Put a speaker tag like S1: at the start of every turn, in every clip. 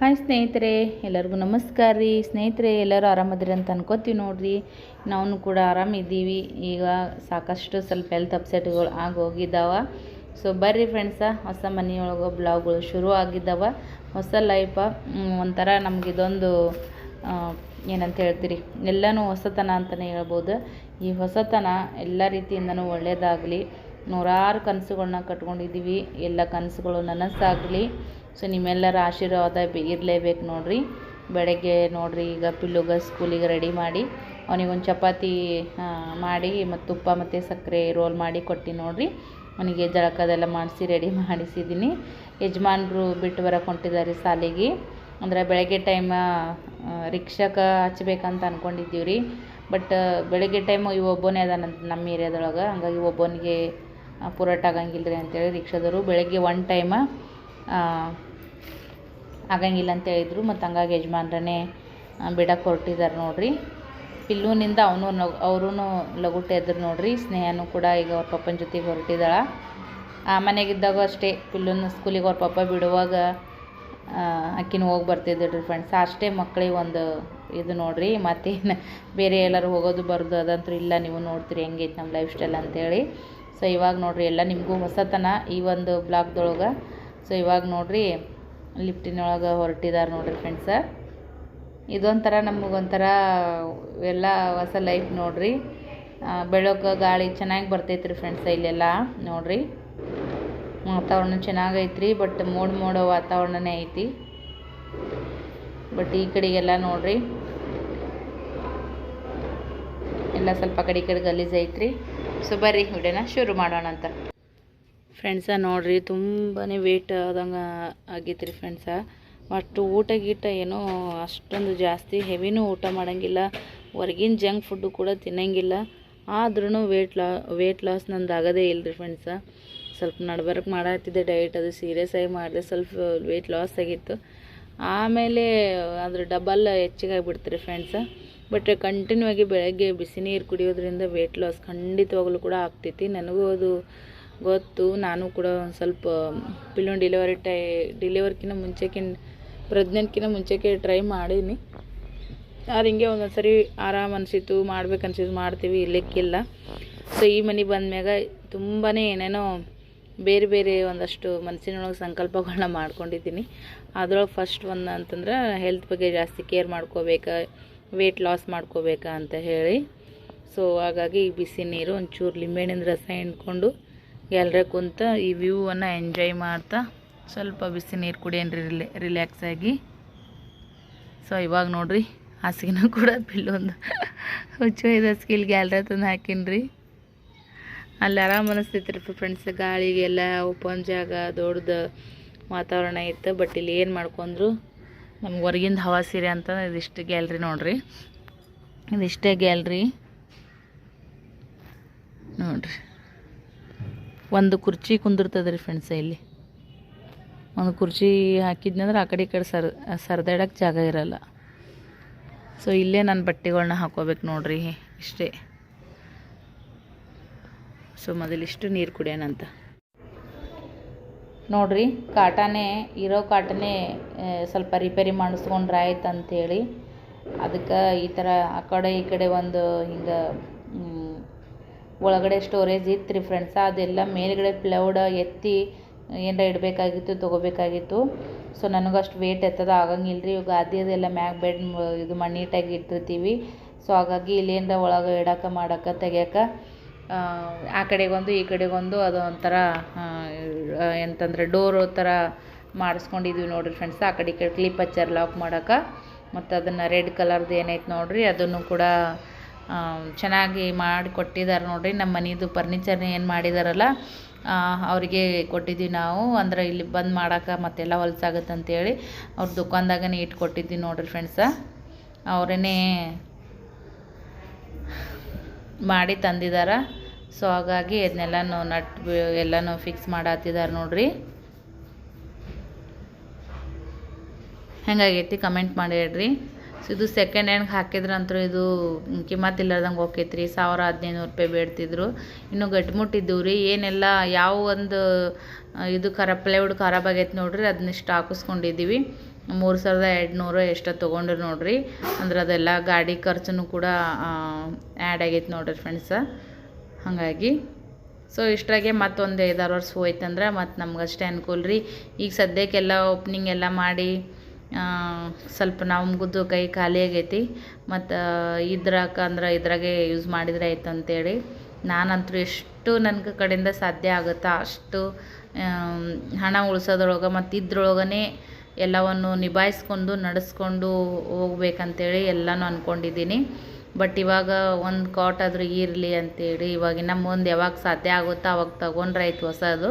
S1: Hi ಸ್ನೇಹಿತರೆ, ಎಲ್ಲರಿಗೂ ನಮಸ್ಕಾರ ರೀ. ಸ್ನೇಹಿತರೆ, ಎಲ್ಲರೂ ಆರಾಮದಿರಿ ಅಂತ ಅನ್ಕೋತೀವಿ ನೋಡ್ರಿ. ನಾವು ಕೂಡ ಆರಾಮಿದ್ದೀವಿ. ಈಗ ಸಾಕಷ್ಟು ಸ್ವಲ್ಪ ಹೆಲ್ತ್ ಅಪ್ಸೆಟ್ಗಳು ಆಗಿ ಹೋಗಿದ್ದಾವ ಸೊ ಬರ್ರಿ ಫ್ರೆಂಡ್ಸ ಹೊಸ ಮನೆಯೊಳಗೆ ಬ್ಲಾಗ್ಗಳು ಶುರು ಆಗಿದ್ದಾವೆ ಹೊಸ ಲೈಫ ಒಂಥರ ನಮ್ಗೆ ಇದೊಂದು ಏನಂತ ಹೇಳ್ತೀರಿ? ಎಲ್ಲನೂ ಹೊಸತನ ಅಂತಲೇ ಹೇಳ್ಬೋದು. ಈ ಹೊಸತನ ಎಲ್ಲ ರೀತಿಯಿಂದನೂ ಒಳ್ಳೆಯದಾಗಲಿ ನೂರಾರು ಕನಸುಗಳನ್ನ ಕಟ್ಕೊಂಡಿದ್ದೀವಿ. ಎಲ್ಲ ಕನಸುಗಳು ನನಸಾಗಲಿ. ಸೊ ನಿಮ್ಮೆಲ್ಲರ ಆಶೀರ್ವಾದ ಇರಲೇಬೇಕು ನೋಡಿರಿ. ಬೆಳಗ್ಗೆ ನೋಡಿರಿ, ಈಗ ಪಿಲ್ಲುಗ ಸ್ಕೂಲಿಗೆ ರೆಡಿ ಮಾಡಿ, ಅವನಿಗೊಂದು ಚಪಾತಿ ಮಾಡಿ ಮತ್ತು ತುಪ್ಪ ಮತ್ತು ಸಕ್ಕರೆ ರೋಲ್ ಮಾಡಿ ಕೊಟ್ಟು ನೋಡ್ರಿ. ಅವನಿಗೆ ಜಳಕದೆಲ್ಲ ಮಾಡಿಸಿ ರೆಡಿ ಮಾಡಿಸಿದ್ದೀನಿ ಯಜಮಾನ್ರು ಬಿಟ್ಟು ಹೊಂಟಿದ್ದಾರೆ ಸಾಲಿಗೆ ಅಂದರೆ ಬೆಳಗ್ಗೆ ಟೈಮ ರಿಕ್ಷಾಕ ಹಚ್ಬೇಕಂತ ಅಂದ್ಕೊಂಡಿದ್ದೀವಿ ರೀ ಬಟ್ ಬೆಳಗ್ಗೆ ಟೈಮು ಇವು ಒಬ್ಬನೇ ಅದಾನಂತ ನಮ್ಮ ಏರಿಯಾದೊಳಗೆ. ಹಂಗಾಗಿ ಒಬ್ಬನಿಗೆ ಪೂರಾಟ ಆಗಂಗಿಲ್ಲ ರೀ ಅಂತೇಳಿ ರಿಕ್ಷಾದವರು. ಬೆಳಗ್ಗೆ ಒನ್ ಟೈಮ ಆಗಂಗಿಲ್ಲ ಅಂತ ಹೇಳಿದ್ರು. ಮತ್ತು ಹಂಗಾಗಿ ಯಜಮಾನ್ರೇ ಬಿಡಕ್ಕೆ ಹೊರಟಿದ್ದಾರೆ ನೋಡಿರಿ. ಪಿಲ್ಲೂನಿಂದ ಅವನು ಅವರೂ ಲಗುಟ್ಟೆ ಎದ್ರು ನೋಡಿರಿ. ಸ್ನೇಹನೂ ಕೂಡ ಈಗ ಅವ್ರ ಪಪ್ಪನ ಜೊತೆಗೆ ಹೊರಟಿದ್ದಾಳೆ ಆ ಮನೆಗಿದ್ದಾಗ ಅಷ್ಟೇ ಪಿಲ್ಲೂನ ಸ್ಕೂಲಿಗೆ ಅವ್ರ ಪಪ್ಪ ಬಿಡುವಾಗ ಅಕ್ಕಿನ ಹೋಗಿ ಬರ್ತಿದ್ದಿಡ್ರಿ ಫ್ರೆಂಡ್ಸ್ ಅಷ್ಟೇ ಮಕ್ಕಳಿಗೆ ಒಂದು ಇದು ನೋಡಿರಿ. ಮತ್ತೇನು ಬೇರೆ ಎಲ್ಲರೂ ಹೋಗೋದು ಬರೋದು ಅದಂತೂ ಇಲ್ಲ. ನೀವು ನೋಡ್ತೀರಿ ಹೆಂಗೈತೆ ನಮ್ಮ ಲೈಫ್ ಸ್ಟೈಲ್ ಅಂತೇಳಿ. ಸೊ ಇವಾಗ ನೋಡಿರಿ ಎಲ್ಲ ನಿಮಗೂ ಹೊಸತನ ಈ ಒಂದು ಬ್ಲಾಗ್ದೊಳಗೆ. ಸೊ ಇವಾಗ ನೋಡ್ರಿ ಲಿಫ್ಟಿನೊಳಗೆ ಹೊರಟಿದ್ದಾರೆ ನೋಡ್ರಿ ಫ್ರೆಂಡ್ಸ ಇದೊಂಥರ ನಮಗೊಂಥರ ಎಲ್ಲ ಹೊಸ ಲೈಫ್ ನೋಡ್ರಿ. ಬೆಳಗ್ಗೆ ಗಾಳಿ ಚೆನ್ನಾಗಿ ಬರ್ತೈತ್ರಿ ಫ್ರೆಂಡ್ಸ ಇಲ್ಲೆಲ್ಲ ನೋಡ್ರಿ. ವಾತಾವರಣ ಚೆನ್ನಾಗೈತ್ರಿ ಬಟ್ ಮೋಡ ಮೋಡ ವಾತಾವರಣನೇ ಐತಿ. ಬಟ್ ಈ ಕಡೆಗೆಲ್ಲ ನೋಡ್ರಿ. ಎಲ್ಲ ಸ್ವಲ್ಪ ಕಡೆ ಈ ಕಡೆ ಗಲೀಜೈತ್ರಿ ಸೊ ಬರ್ರಿ, ವಿಡಿಯೋನ ಶುರು ಮಾಡೋಣ ಅಂತ ಫ್ರೆಂಡ್ಸ ನೋಡ್ರಿ ತುಂಬಾ ವೇಟ್ ಆದಂಗೆ ಆಗೈತೆ ರೀ ಫ್ರೆಂಡ್ಸ ಅಷ್ಟು ಊಟ ಗೀಟ ಏನೋ ಅಷ್ಟೊಂದು ಜಾಸ್ತಿ ಹೆವಿನೂ ಊಟ ಮಾಡೋಂಗಿಲ್ಲ. ಹೊರಗಿನ ಜಂಕ್ ಫುಡ್ಡು ಕೂಡ ತಿನ್ನಂಗಿಲ್ಲ. ಆದ್ರೂ ವೇಟ್ ಲಾ ವೇಟ್ ಲಾಸ್ ನಂದು ಆಗೋದೇ ಇಲ್ಲ ರೀ ಫ್ರೆಂಡ್ಸ ಸ್ವಲ್ಪ ನಡ್ಬರ್ಕ್ ಮಾಡತ್ತಿದ್ದೆ ಡಯಟ್ ಅದು ಸೀರಿಯಸ್ ಆಗಿ ಮಾಡಿದೆ, ಸ್ವಲ್ಪ ವೇಟ್ ಲಾಸ್ ಆಗಿತ್ತು. ಆಮೇಲೆ ಅದ್ರ ಡಬಲ್ ಹೆಚ್ಚಿಗೆ ರೀ ಫ್ರೆಂಡ್ಸ ಬಟ್ ಕಂಟಿನ್ಯೂ ಆಗಿ ಬೆಳಗ್ಗೆ ಬಿಸಿ ನೀರು ಕುಡಿಯೋದ್ರಿಂದ ವೆಯ್ಟ್ ಲಾಸ್ ಖಂಡಿತವಾಗ್ಲೂ ಕೂಡ ಆಗ್ತೈತಿ. ನನಗೂ ಅದು ಗೊತ್ತು. ನಾನು ಕೂಡ ಒಂದು ಸ್ವಲ್ಪ ಪಿಲ್ಲೋನ್ ಡೆಲಿವರಿ ಟೈ ಡಿಲಿವರ್ಕಿನ ಮುಂಚೆಕಿನ್ ಪ್ರೆಗ್ನೆಂಟ್ಕಿನ ಮುಂಚೆಗೆ ಟ್ರೈ ಮಾಡೀನಿ. ಆದ್ರೆ ಹಿಂಗೆ ಒಂದೊಂದು ಸರಿ ಆರಾಮ್ ಅನಿಸಿತು ಮಾಡ್ಬೇಕು ಮಾಡ್ತೀವಿ ಇಲ್ಲಕ್ಕಿಲ್ಲ ಸೊ ಈ ಮನೆಗೆ ಬಂದ್ಮ್ಯಾಗ ತುಂಬಾ ಏನೇನೋ ಬೇರೆ ಬೇರೆ ಒಂದಷ್ಟು ಮನಸ್ಸಿನೊಳಗೆ ಸಂಕಲ್ಪಗಳನ್ನ ಮಾಡ್ಕೊಂಡಿದ್ದೀನಿ. ಅದ್ರೊಳಗೆ ಫಸ್ಟ್ ಒಂದು ಅಂತಂದ್ರೆ ಹೆಲ್ತ್ ಬಗ್ಗೆ ಜಾಸ್ತಿ ಕೇರ್ ಮಾಡ್ಕೋಬೇಕಾ ವೇಟ್ ಲಾಸ್ ಮಾಡ್ಕೋಬೇಕಾ ಅಂತ ಹೇಳಿ. ಸೊ ಹಾಗಾಗಿ ಬಿಸಿ ನೀರು ಒಂಚೂರು ಲಿಂಬೆಹಣ್ಣಿನ ರಸ ಹಿಂಡ್ಕೊಂಡು ಎಲ್ಲರೇ ಕುಂತ ಈ ವ್ಯೂವನ್ನು ಎಂಜಾಯ್ ಮಾಡ್ತಾ ಸ್ವಲ್ಪ ಬಿಸಿ ನೀರು ಕುಡಿಯನ್ರಿ ರಿಲೇ, ರಿಲ್ಯಾಕ್ಸ್ ಆಗಿ. ಸೊ ಇವಾಗ ನೋಡ್ರಿ, ಹಾಸಿಗೆನೂ ಕೂಡ ಬಿಲ್ಲೊಂದು ಹುಚ್ಚು ಐದು ಹಾಸಿಗೆ ಗ್ಯಾಲ್ರಿ ತಂದು ಹಾಕಿನ್ರಿ ಅಲ್ಲಿ ಆರಾಮ್ ಅನಿಸ್ತೈತ್ರಿ ಫ್ರೆಂಡ್ಸ್ ಗಾಳಿಗೆಲ್ಲ ಓಪನ್ ಜಾಗ ದೊಡ್ಡದು ವಾತಾವರಣ ಇತ್ತು ಬಟ್ ಇಲ್ಲಿ ಏನು ಮಾಡ್ಕೊಂಡ್ರು, ನಮ್ಗೆ ಹೊರಗಿಂದ ಹವಾ ಸೀರೆ ಅಂತ ಇದಿಷ್ಟು ಗ್ಯಾಲ್ರಿ ನೋಡ್ರಿ. ಇದಿಷ್ಟೇ ಗ್ಯಾಲ್ರಿ. ನೋಡ್ರಿ. ಒಂದು ಕುರ್ಚಿ ಕುಂದಿರ್ತದೆ ರೀ ಫ್ರೆಂಡ್ಸ್ ಇಲ್ಲಿ. ಒಂದು ಕುರ್ಚಿ ಹಾಕಿದ್ನಂದ್ರೆ ಆ ಕಡೆ ಈ ಕಡೆ ಸರ್ ಸರ್ದಾಡಕ್ಕೆ ಜಾಗ ಇರಲ್ಲ. ಸೊ ಇಲ್ಲೇ ನಾನು ಬಟ್ಟೆಗಳನ್ನ ಹಾಕೋಬೇಕು ನೋಡ್ರಿ ಇಷ್ಟೇ. ಸೊ ಮೊದಲಿಷ್ಟು ನೀರು ಕುಡಿಯೋಣಂತ ನೋಡ್ರಿ, ಕಾಟನೇ, ಇರೋ ಕಾಟನೇ ಸ್ವಲ್ಪ ರಿಪೇರಿ ಮಾಡಿಸ್ಕೊಂಡ್ರೆ ಆಯ್ತು ಅಂತೇಳಿ. ಅದಕ್ಕೆ ಈ ಥರ ಆ ಕಡೆ ಈ ಕಡೆ ಒಂದು ಹಿಂಗೆ ಒಳಗಡೆ ಸ್ಟೋರೇಜ್ ಇತ್ತು ಫ್ರೆಂಡ್ಸ ಅದೆಲ್ಲ ಮೇಲ್ಗಡೆ ಪ್ಲೌಡ ಎತ್ತಿ ಏನರ ಇಡಬೇಕಾಗಿತ್ತು ತೊಗೋಬೇಕಾಗಿತ್ತು. ಸೊ ನನಗಷ್ಟು ವೇಟ್ ಎತ್ತದ ಆಗಂಗಿಲ್ಲ ರೀ ಗಾದಿ ಅದೆಲ್ಲ ಮ್ಯಾಗ ಬೆಡ್ ಇದು ನೀಟಾಗಿ ಇಟ್ಟಿರ್ತೀವಿ. ಸೊ ಹಾಗಾಗಿ ಇಲ್ಲೇನರ ಒಳಗೆ ಇಡಕ್ಕೆ ಮಾಡಕ್ಕೆ ತೆಗಿಯಕ್ಕೆ ಆ, ಕಡೆಗೊಂದು ಈ ಕಡೆಗೊಂದು ಅದು ಒಂಥರ ಎಂತಂದರೆ ಡೋರು ಥರ ಮಾಡಿಸ್ಕೊಂಡಿದ್ವಿ ನೋಡಿರಿ ಫ್ರೆಂಡ್ಸ್ ಆ ಕಡೆ ಈ ಕಡೆ ಕ್ಲಿಪ್ ಹಚ್ಚಾರ ಲಾಕ್ ಮಾಡಕ್ಕೆ ಮತ್ತು ಅದನ್ನು ರೆಡ್ ಕಲರ್ದು ಏನೈತೆ ನೋಡಿರಿ ಅದನ್ನು ಕೂಡ ಚೆನ್ನಾಗಿ ಮಾಡಿ ಕೊಟ್ಟಿದ್ದಾರೆ ನೋಡಿರಿ ನಮ್ಮ ಮನೆಯದು ಫರ್ನಿಚರ್ನ ಏನು ಮಾಡಿದಾರಲ್ಲ ಅವರಿಗೆ ಕೊಟ್ಟಿದ್ವಿ ನಾವು. ಅಂದ್ರೆ ಇಲ್ಲಿ ಬಂದು ಮಾಡೋಕೆ ಮತ್ತೆಲ್ಲ ಹೊಲಸಾಗುತ್ತೆ ಅಂತೇಳಿ ಅವ್ರ ದುಕಾನ್ದಾಗನೇ ಇಟ್ಟು ಕೊಟ್ಟಿದ್ವಿ ನೋಡಿರಿ ಫ್ರೆಂಡ್ಸ ಅವರೇ ಮಾಡಿ ತಂದಿದಾರ. ಸೊ ಹಾಗಾಗಿ ಅದನ್ನೆಲ್ಲನೂ ನಟ್, ಎಲ್ಲನೂ ಫಿಕ್ಸ್ ಮಾಡತ್ತಿದ್ದಾರೆ ನೋಡ್ರಿ. ಹೆಂಗಾಗೈತಿ? ಕಮೆಂಟ್ ಮಾಡಿ ಹೇಳ್ರಿ. ಸೊ ಇದು ಸೆಕೆಂಡ್ ಹ್ಯಾಂಡ್ ಹಾಕಿದ್ರಂತೂ ಇದು ಕಿಮ್ಮತ್ ಇಲ್ಲದಂಗೆ ಹೋಕೈತ್ರಿ. ಸಾವಿರ ಹದಿನೈದು ರೂಪಾಯಿ ಬೇಡ್ತಿದ್ರು. ಇನ್ನು ಗಟ್ಟಿಮುಟ್ಟಿದ್ದೀವಿ ರೀ. ಏನೆಲ್ಲ ಯಾವ ಒಂದು ಇದು ಖರಾಬ್ ಪ್ಲೇವುಡ್ ಖರಾಬ್ ಆಗೈತೆ ನೋಡ್ರಿ ಅದನ್ನ ಹಾಕಿಸ್ಕೊಂಡಿದ್ದೀವಿ. ಮೂರು ಸಾವಿರದ ಎರಡುನೂರು ಎಷ್ಟೋ ತೊಗೊಂಡ್ರಿ ನೋಡ್ರಿ. ಅಂದ್ರೆ ಅದೆಲ್ಲ ಗಾಡಿ ಖರ್ಚು ಕೂಡ ಆ್ಯಡ್ ಆಗೈತೆ ನೋಡ್ರಿ ಫ್ರೆಂಡ್ಸ ಹಾಗಾಗಿ. ಸೊ ಇಷ್ಟಾಗೆ ಮತ್ತೊಂದು ಐದಾರು ವರ್ಷ ಹೋಯ್ತಂದ್ರೆ ಮತ್ತು ನಮ್ಗೆ ಅಷ್ಟೇ ಅನುಕೂಲ ರೀ ಈಗ ಸದ್ಯಕ್ಕೆಲ್ಲ ಓಪ್ನಿಂಗ್ ಎಲ್ಲ ಮಾಡಿ ಸ್ವಲ್ಪ ನಮಗುದ್ದು ಕೈ ಖಾಲಿ ಆಗೈತಿ. ಮತ್ತು ಇದ್ರಾಕ ಅಂದ್ರೆ ಇದ್ರಾಗೆ ಯೂಸ್ ಮಾಡಿದ್ರೆ ಆಯ್ತು ಅಂತೇಳಿ. ನಾನಂತೂ ಎಷ್ಟು ನನ್ನ ಕಡೆಯಿಂದ ಸಾಧ್ಯ ಆಗುತ್ತಾ ಅಷ್ಟು ಹಣ ಉಳಿಸೋದ್ರೊಳಗೆ ಮತ್ತು ಇದ್ರೊಳಗನೆ ಎಲ್ಲವನ್ನು ನಿಭಾಯಿಸ್ಕೊಂಡು ನಡೆಸ್ಕೊಂಡು ಹೋಗ್ಬೇಕಂತೇಳಿ ಎಲ್ಲನೂ ಅಂದ್ಕೊಂಡಿದ್ದೀನಿ ಬಟ್ ಇವಾಗ ಒಂದು ಕಾಟ್ ಆದರೂ ಇರಲಿ ಅಂತೇಳಿ ಇವಾಗಿನ ಮುಂದೆ ಯಾವಾಗ ಸಾಧ್ಯ ಆಗುತ್ತೋ ಅವಾಗ ತೊಗೊಂಡ್ರೆ ಆಯ್ತು ಹೊಸದು.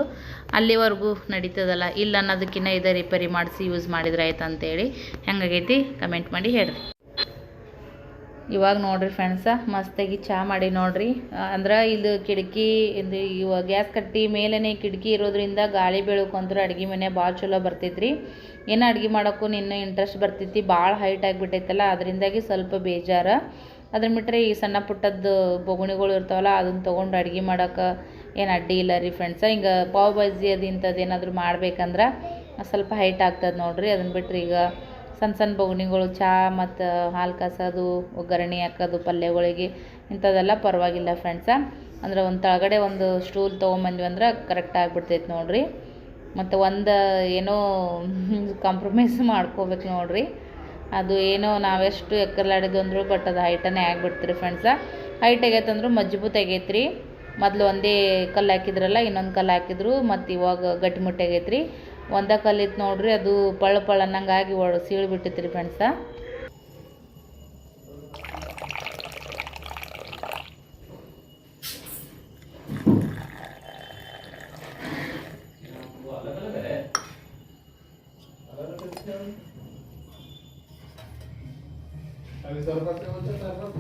S1: ಅಲ್ಲಿವರೆಗೂ ನಡೀತದಲ್ಲ, ಇಲ್ಲ ಅನ್ನೋದಕ್ಕಿಂತ ಇದೇ ರಿಪೇರಿ ಮಾಡಿಸಿ ಯೂಸ್ ಮಾಡಿದ್ರೆ ಆಯ್ತು ಅಂತೇಳಿ. ಹೆಂಗಾಗೈತಿ? ಕಮೆಂಟ್ ಮಾಡಿ ಹೇಳ್ರಿ. ಇವಾಗ ನೋಡ್ರಿ ಫ್ರೆಂಡ್ಸ ಮಸ್ತಾಗಿ ಚಹಾ ಮಾಡಿ ನೋಡ್ರಿ. ಅಂದ್ರೆ ಇದು ಕಿಟಕಿ, ಇದು ಇವಾಗ ಗ್ಯಾಸ್ ಕಟ್ಟಿ ಮೇಲೇ ಕಿಟಕಿ ಇರೋದ್ರಿಂದ ಗಾಳಿ ಬೆಳಕಂದ್ರೆ ಅಡುಗೆ ಮನೆ ಭಾಳ ಚಲೋ ಬರ್ತೈತ್ರಿ. ಏನೋ ಅಡುಗೆ ಮಾಡೋಕ್ಕೂ ಇನ್ನೂ ಇಂಟ್ರೆಸ್ಟ್ ಬರ್ತೈತಿ ಭಾಳ ಹೈಟ್ ಆಗಿಬಿಟ್ಟೈತಲ್ಲ, ಅದರಿಂದಾಗಿ ಸ್ವಲ್ಪ ಬೇಜಾರ. ಅದ್ರ ಬಿಟ್ಟರೆ ಈ ಸಣ್ಣ ಪುಟ್ಟದ್ದು ಬೊಗುಣಿಗಳು ಇರ್ತಾವಲ್ಲ ಅದನ್ನ ತೊಗೊಂಡು ಅಡುಗೆ ಮಾಡೋಕೆ ಏನು ಅಡ್ಡಿ ಇಲ್ಲ ರೀ ಫ್ರೆಂಡ್ಸ ಹಿಂಗೆ ಪಾವ್ ಬಾಜಿ ಅದು ಇಂಥದ್ದು ಏನಾದರೂ ಮಾಡ್ಬೇಕಂದ್ರೆ ಸ್ವಲ್ಪ ಹೈಟ್ ಆಗ್ತದೆ ನೋಡಿರಿ. ಅದನ್ನು ಬಿಟ್ಟರೆ ಈಗ ಸಣ್ಣ ಸಣ್ಣ ಬೊಗುಣಿಗಳು ಚಹಾ ಮತ್ತು ಹಾಲು ಕಾಸೋದು, ಒಗ್ಗರಣೆ ಹಾಕೋದು, ಪಲ್ಯಗಳಿಗೆ ಇಂಥದ್ದೆಲ್ಲ ಪರವಾಗಿಲ್ಲ ಫ್ರೆಂಡ್ಸ ಅಂದ್ರೆ ಒಂದು ತಳಗಡೆ ಒಂದು ಸ್ಟೂಲ್ ತೊಗೊಂಬಂದ್ವಿ ಅಂದ್ರೆ ಕರೆಕ್ಟ್ ಆಗಿಬಿಡ್ತೈತೆ ನೋಡಿರಿ. ಮತ್ತು ಒಂದು ಏನೋ ಕಾಂಪ್ರಮೈಸ್ ಮಾಡ್ಕೋಬೇಕು ನೋಡ್ರಿ. ಅದು ಏನೋ ನಾವೆಷ್ಟು ಎಕ್ಕರ್ಲಾಡಿದ್ವು ಅಂದ್ರು ಬಟ್ ಅದು ಹೈಟನೇ ಆಗಿಬಿಡ್ತೀರಿ ಫ್ರೆಂಡ್ಸ ಹೈಟ್ ಆಗೈತೆ ಅಂದ್ರು ಮಜ್ಬೂತ್ ಆಗೈತ್ರಿ. ಮೊದಲು ಒಂದೇ ಕಲ್ಲು ಹಾಕಿದ್ರಲ್ಲ, ಇನ್ನೊಂದು ಕಲ್ಲು ಹಾಕಿದ್ರು, ಮತ್ತು ಇವಾಗ ಗಟ್ಟಿಮುಟ್ಟಿ ರೀ ಒಂದೇ ಕಲ್ಲಿತ್ತು ನೋಡಿರಿ, ಅದು ಪಳ್ಳ ಪಳ್ಳ ಅನ್ನಂಗೆ ಆಗಿ ಸೀಳು ಬಿಟ್ಟಿತ್ರಿ ಫ್ರೆಂಡ್ಸ দরখাস্ত হচ্ছে তারপর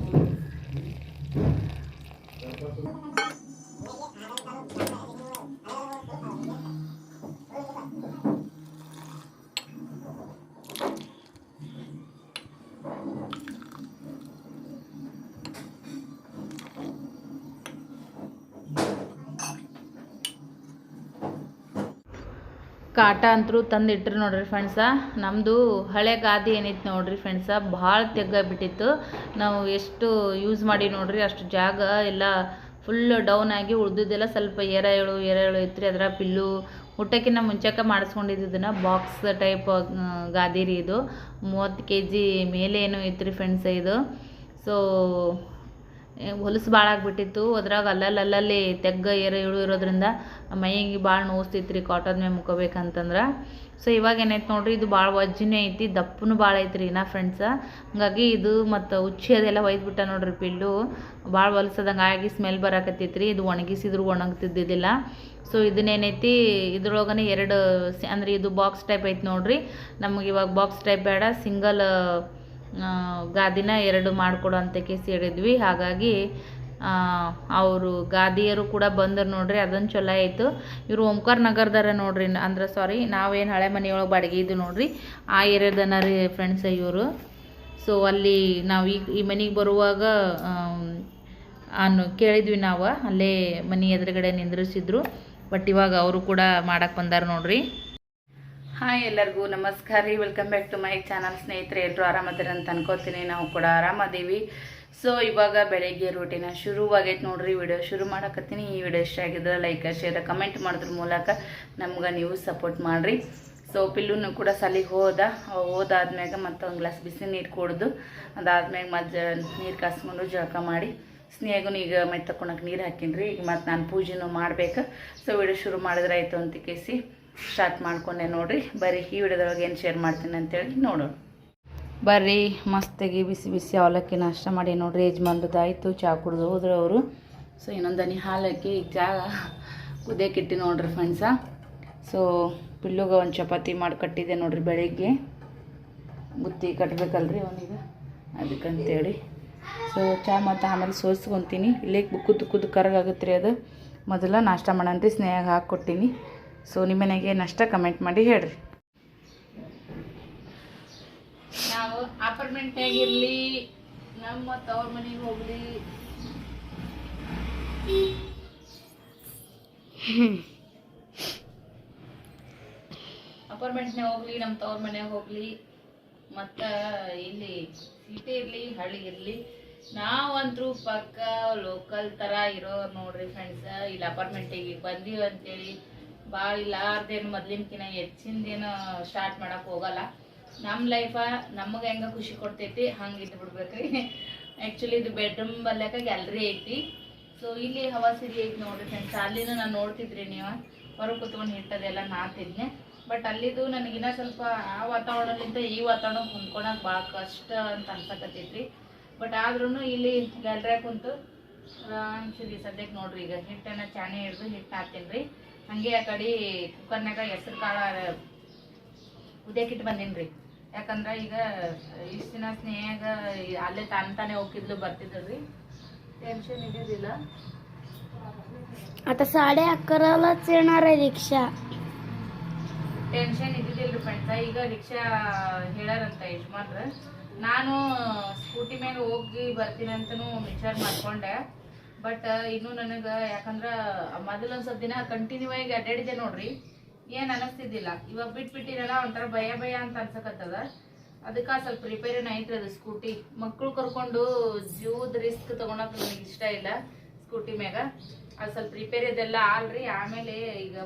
S1: ಕಾಟ ಅಂತರೂ ತಂದು ಇಟ್ಟರು ನೋಡ್ರಿ ಫ್ರೆಂಡ್ಸ ನಮ್ಮದು ಹಳೆ ಗಾದಿ ಏನೈತೆ ನೋಡ್ರಿ ಫ್ರೆಂಡ್ಸ ಭಾಳ ತೆಗ್ಗಾಗ್ಬಿಟ್ಟಿತ್ತು ನಾವು ಎಷ್ಟು ಯೂಸ್ ಮಾಡಿ ನೋಡ್ರಿ, ಅಷ್ಟು ಜಾಗ ಎಲ್ಲ ಫುಲ್ ಡೌನ್ ಆಗಿ ಉಳ್ದಿದ್ದೆಲ್ಲ ಸ್ವಲ್ಪ ಏರ ಏಳು ಏರ ಏಳು ಇತ್ತು ಅದರ ಪಿಲ್ಲು ಊಟಕ್ಕಿಂತ ಮುಂಚೆಕ ಮಾಡಿಸ್ಕೊಂಡಿದ್ದನ್ನು ಬಾಕ್ಸ್ ಟೈಪ್ ಗಾದಿ ರೀ ಇದು. ಮೂವತ್ತು ಕೆ ಜಿ ಮೇಲೆ ಏನು ಇತ್ತು ರೀ ಫ್ರೆಂಡ್ಸ ಇದು. ಸೊ ಹೊಲಸು ಭಾಳ ಆಗಿಬಿಟ್ಟಿತ್ತು. ಅದ್ರಾಗ ಅಲ್ಲಲ್ಲಿ ಅಲ್ಲಲ್ಲಿ ತೆಗ್ಗ ಏರು ಇಳು ಇರೋದ್ರಿಂದ ಮೈಗೆ ಭಾಳ ನೋಸ್ತಿತ್ತು ರೀ ಕಾಟನ್ ಮೇಲೆ ಮುಕ್ಕೋಬೇಕಂತಂದ್ರೆ. ಸೊ ಇವಾಗ ಏನೈತೆ ನೋಡ್ರಿ, ಇದು ಭಾಳ ವಜ್ಜಿನೇ ಐತಿ, ದಪ್ಪನೂ ಭಾಳ ಐತಿ ರೀ ನಾ ಫ್ರೆಂಡ್ಸ ಹಂಗಾಗಿ ಇದು ಮತ್ತು ಉಚ್ಚಿ ಅದೆಲ್ಲ ಒಯ್ದುಬಿಟ್ಟ ನೋಡ್ರಿ ಪಿಲ್ಲು. ಭಾಳ ಹೊಲಸದಂಗೆ ಆಗಿ ಸ್ಮೆಲ್ ಬರಕತ್ತೈತಿ ರೀ ಇದು ಒಣಗಿಸಿದ್ರು ಒಣಗ್ತಿದ್ದಿದ್ದಿಲ್ಲ. ಸೊ ಇದನ್ನೇನೈತಿ, ಇದ್ರೊಳಗನೆ ಎರಡು ಅಂದರೆ ಇದು ಬಾಕ್ಸ್ ಟೈಪ್ ಐತಿ ನೋಡ್ರಿ. ನಮಗೆ ಇವಾಗ ಬಾಕ್ಸ್ ಟೈಪ್ ಬೇಡ ಸಿಂಗಲ್ ಗಾದಿನ ಎರಡು ಮಾಡಿಕೊಡು ಅಂತ ಕೇಸಿ ಹೇಳಿದ್ವಿ. ಹಾಗಾಗಿ ಅವರು ಗಾದಿಯರು ಕೂಡ ಬಂದರು ನೋಡ್ರಿ, ಅದೊಂದು ಚಲೋ ಆಯಿತು. ಇವರು ಓಂಕಾರ ನಗರದಾರ ನೋಡ್ರಿ, ಅಂದ್ರೆ ಸಾರಿ ನಾವೇನು ಹಳೆ ಮನೆಯೊಳಗೆ ಬಾಡಿಗೆ ಇದ್ದು ನೋಡ್ರಿ. ಆ ಏರಿಯಾದನ ರೀ ಫ್ರೆಂಡ್ಸ್ ಇವರು. ಸೊ ಅಲ್ಲಿ ನಾವು ಈಗ ಈ ಮನೆಗೆ ಬರುವಾಗ ಅನ್ನು ಕೇಳಿದ್ವಿ ನಾವು. ಅಲ್ಲೇ ಮನೆ ಎದುರುಗಡೆ ನಿಂದ್ರಿಸಿದ್ರು. ಬಟ್ ಇವಾಗ ಅವರು ಕೂಡ ಮಾಡಕ್ಕೆ ಬಂದಾರ ನೋಡ್ರಿ. ಹಾಯ್ ಎಲ್ಲರಿಗೂ ನಮಸ್ಕಾರ ರೀ. Welcome back to my channel ಸ್ನೇಹಿತರೆ ಎಲ್ಲರೂ ಆರಾಮದಿರ ಅಂತ ಅನ್ಕೋತೀನಿ. ನಾವು ಕೂಡ ಆರಾಮದೀವಿ. ಸೊ ಇವಾಗ ಬೆಳಗ್ಗೆ ರೂಟೀನ ಶುರುವಾಗೈತೆ ನೋಡ್ರಿ. ವಿಡಿಯೋ ಶುರು ಮಾಡಕತ್ತೀನಿ. ಈ ವಿಡಿಯೋ ಇಷ್ಟ ಆಗಿದ್ರೆ ಲೈಕ್ ಶೇರ್ ಕಮೆಂಟ್ ಮಾಡೋದ್ರ ಮೂಲಕ ನಮ್ಗೆ ನೀವು ಸಪೋರ್ಟ್ ಮಾಡಿರಿ. ಸೊ ಪಿಲ್ಲುನು ಕೂಡ ಸಲಿಗೆ ಹೋದ. ಹೋದಾದ್ಮ್ಯಾಗ ಮತ್ತು ಒಂದು ಗ್ಲಾಸ್ ಬಿಸಿ ನೀರು ಕುಡಿದು, ಅದಾದ್ಮ್ಯಾಗ ಮತ್ತೆ ನೀರು ಕಾಸ್ಕೊಂಡು ಜಳಕ ಮಾಡಿ ಸ್ನೇಹಗೂ ಈಗ ಮೈ ತಕೊಳಕ್ಕೆ ನೀರು ಹಾಕಿನ್ರಿ. ಈಗ ಮತ್ತು ನಾನು ಪೂಜೆನೂ ಮಾಡ್ಬೇಕು. ಸೊ ವಿಡಿಯೋ ಶುರು ಮಾಡಿದ್ರೆ ಆಯಿತು ಅಂತ ಕೇಸಿ. ಸ್ಟಾರ್ಟ್ ಮಾಡ್ಕೊಂಡೆ ನೋಡ್ರಿ. ಬರ್ರಿ ಈ ವಿಡಿಯೋದೊಳಗೆ ಏನು ಶೇರ್ ಮಾಡ್ತೀನಿ ಅಂತೇಳಿ ನೋಡೋಣ. ಬರ್ರಿ ಮಸ್ತಾಗಿ ಬಿಸಿ ಬಿಸಿ ಅವಲಕ್ಕಿ ನಾಷ್ಟ ಮಾಡಿ ನೋಡ್ರಿ. ಯಜಮಾನ್ರದ್ದಾಯಿತು ಚಹಾ ಕುಡ್ದು ಹೋದ್ರು ಅವರು. ಸೊ ಇನ್ನೊಂದು ದನಿ ಹಾಲು ಹಾಕಿ ಈಗ ಚಹಾ ಇಟ್ಟು ನೋಡ್ರಿ ಫ್ರೆಂಡ್ಸ ಸೊ ಪಿಲ್ಲುಗೆ ಒಂದು ಚಪಾತಿ ಮಾಡಿ ಕಟ್ಟಿದೆ ನೋಡ್ರಿ ಬೆಳಿಗ್ಗೆ. ಬುತ್ತಿ ಕಟ್ಟಬೇಕಲ್ರಿ ಅವನಿಗೆ. ಅದಕ್ಕಂತೇಳಿ. ಸೊ ಚಹಾ ಮತ್ತು ಆಮೇಲೆ ಸೋಸ್ಕೊತೀನಿ. ಇಲ್ಲೇ ಕುದ್ದು ಕುದ್ದು ಕರಗಾಗುತ್ತೆ ರೀ ಅದು. ಮೊದಲ ನಾಷ್ಟ ಮಾಡಂತ ಹಾಕಿ ಹಾಕ್ಕೊಟ್ಟಿನಿ ಸೊ ನಿಮ್ಮ ಮನೆಗೆ ನಷ್ಟ ಕಮೆಂಟ್ ಮಾಡಿ ಹೇಳ್ರಿ. ನಾವು ಅಪಾರ್ಟ್ಮೆಂಟ್ ಆಗಿರ್ಲಿ, ನಮ್ಮ ತವ್ರ ಮನೆಗೆ ಹೋಗ್ಲಿ. ಅಪಾರ್ಟ್ಮೆಂಟ್ನಾಗ ಹೋಗ್ಲಿ, ನಮ್ಮ ತವ್ರ ಮನೆಗೆ ಹೋಗ್ಲಿ. ಮತ್ತು ಇಲ್ಲಿ ಸಿಟಿ ಇರಲಿ, ಹಳ್ಳಿ ಇರಲಿ, ನಾವಂತರೂ ಪಕ್ಕ ಲೋಕಲ್ ಥರ ಇರೋ ನೋಡ್ರಿ ಫ್ರೆಂಡ್ಸ್ ಇಲ್ಲಿ ಅಪಾರ್ಟ್ಮೆಂಟಿಗೆ ಬಂದೀವಿ ಅಂತೇಳಿ. ಭಾಳ ಇಲ್ಲಾರ್ದೇನು ಮೊದ್ಲಿನ್ಕಿನ ಹೆಚ್ಚಿಂದೇನು ಸ್ಟಾರ್ಟ್ ಮಾಡಕ್ಕೆ ಹೋಗಲ್ಲ. ನಮ್ಮ ಲೈಫ ನಮಗೆ ಹೆಂಗೆ ಖುಷಿ ಕೊಡ್ತೈತಿ ಹಂಗೆ ಇದ್ದು ಬಿಡ್ಬೇಕ್ರಿ. ಆ್ಯಕ್ಚುಲಿ ಇದು ಬೆಡ್ರೂಮ್ ಬಲ್ಯಾಕ ಗ್ಯಾಲ್ರಿ ಐತಿ. ಸೊ ಇಲ್ಲಿ ಹವಾ ಸಿರಿ ಐತಿ ನೋಡ್ರಿ ಫ್ರೆಂಡ್ಸ್ ಅಲ್ಲಿನೂ ನಾನು ನೋಡ್ತಿದ್ರಿ ನೀವು. ಹೊರಗೆ ಕುತ್ಕೊಂಡು ಹಿಟ್ಟದೆಲ್ಲ ನಾತಿದ್ನೆ. ಬಟ್ ಅಲ್ಲಿದು ನನಗಿನ್ನ ಸ್ವಲ್ಪ ಆ ವಾತಾವರಣದಿಂದ ಈ ವಾತಾವರಣ ಹೊಂದ್ಕೊಳಕ್ ಭಾಳ ಕಷ್ಟ ಅಂತ ಅನ್ಸಕತ್ತೈತ್ರಿ. ಬಟ್ ಆದ್ರೂ ಇಲ್ಲಿ ಗ್ಯಾಲ್ರಿಯಾಗ ಕುಂತು ಅನ್ಸಿದ್ರಿ ಸದ್ಯಕ್ಕೆ ನೋಡ್ರಿ ಈಗ. ಹಿಟ್ಟನ್ನ ಚಾನೆ ಹಿಡ್ದು ಹಿಟ್ಟು ಹಾಕ್ತೀನಿ ಹಂಗೆ ಆ ಕಡೆ ಕುಕ್ಕರ್ನಾಗ ಹೆಸರು ಕಾಳ ಉದ್ಯಕ್ಕಿಟ್ಟು ಬಂದೀನಿ ಯಾಕಂದ್ರೆ ಈಗ ಇಷ್ಟು ದಿನ ಸ್ನೇಹಾಗ ಅಲ್ಲೇ ತಾನು ತಾನೇ ಹೋಗಿದ್ಲು ಬರ್ತಿದ್ರಿ ಟೆನ್ಷನ್ ಇದ್ದಿದ್ದಿಲ್ಲ
S2: आता साडे अकरालाच येणार आहे रिक्षा
S1: ಟೆನ್ಷನ್ ಇದ್ದಿದ್ದಿಲ್ರಿ ಫ್ರೆಂಡ್ಸ ಈಗ ರಿಕ್ಷಾ ಹೇಳಾರಂತ ಯಜಮಾನ್ರ ನಾನು ಸ್ಕೂಟಿ ಮೇಲೆ ಹೋಗಿ ಬರ್ತೀನಿ ಅಂತನೂ ವಿಚಾರ ಮಾಡ್ಕೊಂಡೆ ಬಟ್ ಇನ್ನು ನನಗೆ ಯಾಕಂದ್ರೆ ಸ್ವಲ್ಪ ದಿನ ಕಂಟಿನ್ಯೂ ಆಗಿ ಅಡ್ಡಾಡಿದೆ ನೋಡ್ರಿ. ಏನು ಅನಿಸ್ತಿದ್ದಿಲ್ಲ. ಇವಾಗ ಬಿಟ್ಬಿಟ್ಟಿರಲ್ಲ, ಒಂಥರ ಭಯ ಭಯ ಅಂತ ಅನ್ಸಕತ್ತದ. ಅದಕ್ಕೆ ಸ್ವಲ್ಪ ರಿಪೇರಿನ ಐತ್ರಿ ಅದು ಸ್ಕೂಟಿ ಮಕ್ಕಳು ಕರ್ಕೊಂಡು ಜೂದ್ ರಿಸ್ಕ್ ತಗೊಳಕ್ ನನಗೆ ಇಷ್ಟ ಇಲ್ಲ ಸ್ಕೂಟಿ ಮ್ಯಾಗ. ಅದು ಸ್ವಲ್ಪ ರಿಪೇರಿ ಅದೆಲ್ಲ ಆಲ್ರಿ. ಆಮೇಲೆ ಈಗ